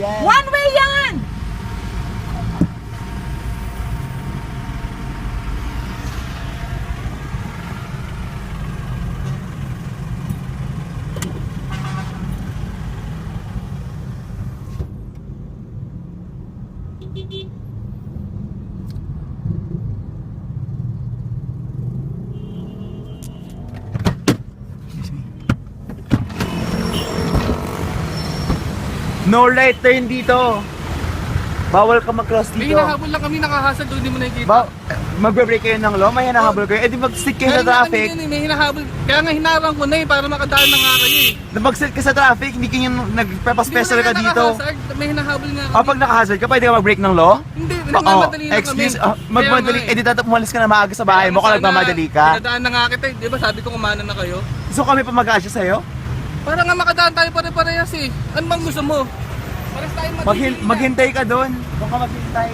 yan. One way yan! No right turn dito. Bawal ka mag-cross May dito. hinahabol lang kami nakahasad doon, hindi mo nakikita. Ba magbe-break kayo ng law, may hinahabol kayo. Eh di mag-stick kayo sa kami traffic. yun eh, may hinahabol. Kaya nga hinarang ko na eh, para makadaan na nga kayo eh. Na mag-sit ka sa traffic, hindi kayo nagpapaspecial Hindi ka na dito. May hinahabol nga kami. O pag nakahazard ka, pwede ka mag-break ng law? Hindi, Oo, nagmamadali lang excuse, kami. ah, magmadali, Kaya eh di dapat umalis ka na maaga sa bahay mo kung nagmamadali ka. Pinadaan na nga kita eh. Di ba sabi ko kumana na kayo? So kami pa mag-asya sa'yo? Para nga makadaan tayo pare-parehas eh. Ano bang gusto mo? Pares tayo magiging maghintay ka doon. Doon ka maghintay.